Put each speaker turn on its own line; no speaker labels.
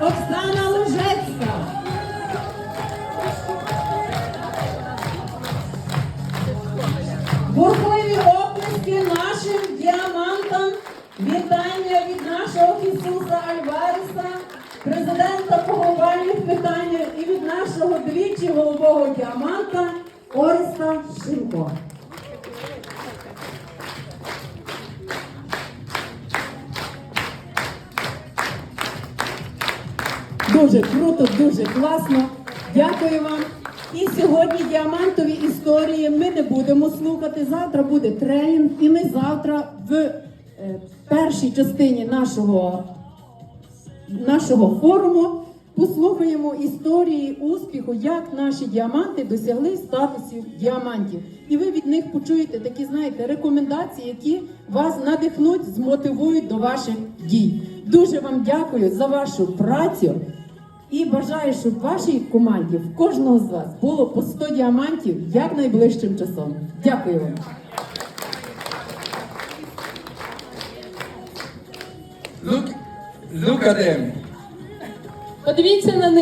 Оксана Лужецька. Бурхливі оплески нашим діамантам. Вітання від нашого Ісуса Альвареса, президента по глобальних питаннях і від нашого двічі голубого діаманта Ореста Шимко. Дуже круто, дуже класно. Дякую вам. І сьогодні діамантові історії ми не будемо слухати. Завтра буде тренінг, і ми завтра в е, першій частині нашого, нашого форуму послухаємо історії успіху, як наші діаманти досягли статусів діамантів. І ви від них почуєте такі, знаєте, рекомендації, які вас надихнуть, змотивують до ваших дій. Дуже вам дякую за вашу працю. І бажаю, щоб в вашій команді в кожного з вас було по 100 діамантів як найближчим часом. Дякую вам.
Look, look at them.
Подивіться на них.